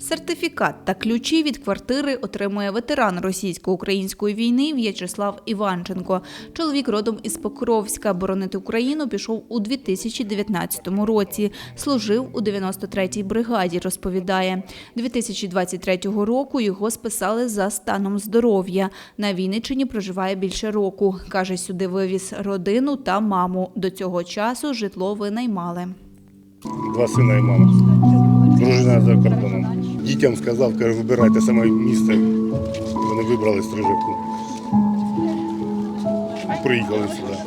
Сертифікат та ключі від квартири отримує ветеран російсько-української війни В'ячеслав Іванченко. Чоловік родом із Покровська. Боронити Україну пішов у 2019 році. Служив у 93-й бригаді, розповідає. 2023 року його списали за станом здоров'я. На Вінниччині проживає більше року. Каже, сюди вивіз родину та маму. До цього часу житло винаймали. Два сина і мама. Дружина за кордоном. Дітям сказав, каже, вибирайте саме місце. Вони вибрали стрижаку. Приїхали сюди.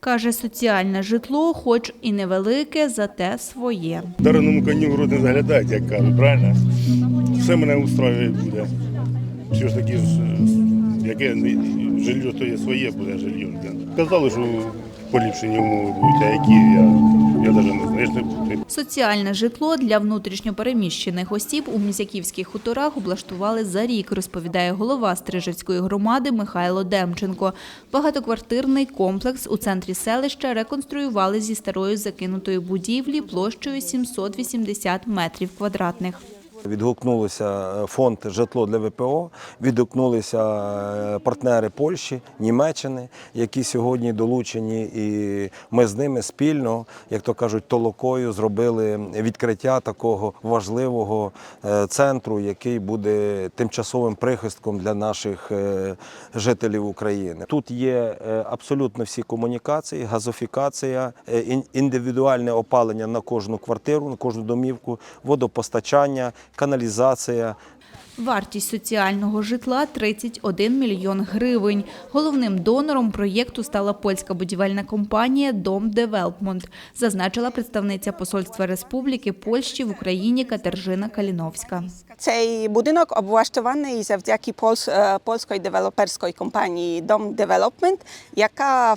Каже, соціальне житло, хоч і невелике, зате своє. Дареному коню в рот не заглядають, як кажуть, правильно? Все мене устраює буде. Що ж таки, яке жилье, то є своє буде жилье. Казали, що поліпшені умови будуть, а які я, я навіть не знаю. Я Соціальне житло для внутрішньопереміщених осіб у Мізяківських хуторах облаштували за рік, розповідає голова Стрижевської громади Михайло Демченко. Багатоквартирний комплекс у центрі селища реконструювали зі старої закинутої будівлі площею 780 метрів квадратних. Відгукнулися е, фонд житло для ВПО, відгукнулися е, партнери Польщі, Німеччини, які сьогодні долучені, і ми з ними спільно, як то кажуть, толокою зробили відкриття такого важливого е, центру, який буде тимчасовим прихистком для наших жителів України. Тут є абсолютно всі комунікації, газофікація, індивідуальне опалення на кожну квартиру, на кожну домівку, водопостачання, каналізація. Вартість соціального житла – 31 мільйон гривень. Головним донором проєкту стала польська будівельна компанія «Дом Девелопмент», зазначила представниця Посольства Республіки Польщі в Україні Катержина Каліновська. Цей будинок облаштований завдяки е, польської девелоперської компанії Дом Development, яка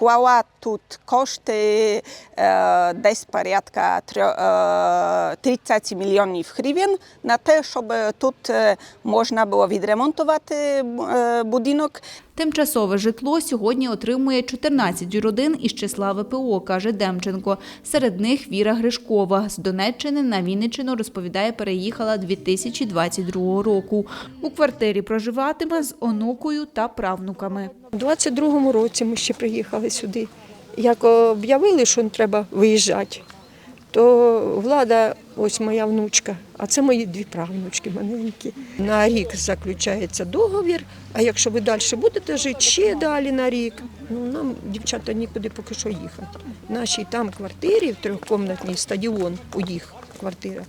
вклала тут кошти е, десь порядка трьо- е, 30 мільйонів гривень на те, щоб тут е, можна було відремонтувати е, будинок Тимчасове житло сьогодні отримує 14 родин із числа ВПО, каже Демченко. Серед них Віра Гришкова. З Донеччини на Вінниччину, розповідає, переїхала 2022 року. У квартирі проживатиме з онукою та правнуками. У 22-му році ми ще приїхали сюди. Як об'явили, що треба виїжджати, то влада, ось моя внучка, а це мої дві правнучки маленькі. На рік заключається договір, а якщо ви далі будете жити, ще далі на рік, ну нам, дівчата, нікуди поки що їхати. Нашій там квартирі, в трьохкомнатній стадіон, у їх квартира,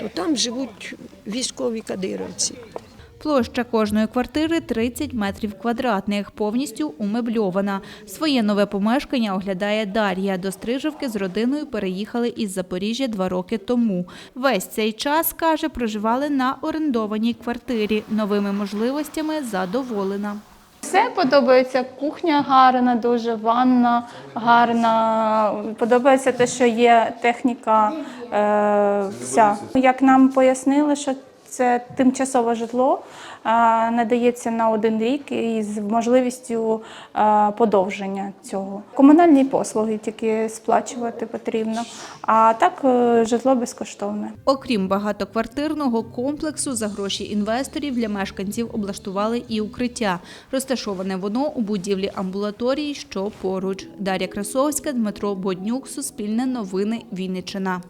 то там живуть військові кадировці. Площа кожної квартири 30 метрів квадратних, повністю умебльована. Своє нове помешкання оглядає Дар'я. До Стрижівки з родиною переїхали із Запоріжжя два роки тому. Весь цей час, каже, проживали на орендованій квартирі. Новими можливостями задоволена. Все подобається. Кухня гарна, дуже ванна гарна. Подобається те, що є техніка е, вся. Як нам пояснили, що це тимчасове житло надається на один рік із можливістю подовження цього. Комунальні послуги тільки сплачувати потрібно, а так е, житло безкоштовне. Окрім багатоквартирного комплексу, за гроші інвесторів для мешканців облаштували і укриття. Розташоване воно у будівлі амбулаторії, що поруч. Дар'я Красовська, Дмитро Боднюк, Суспільне новини, Вінниччина.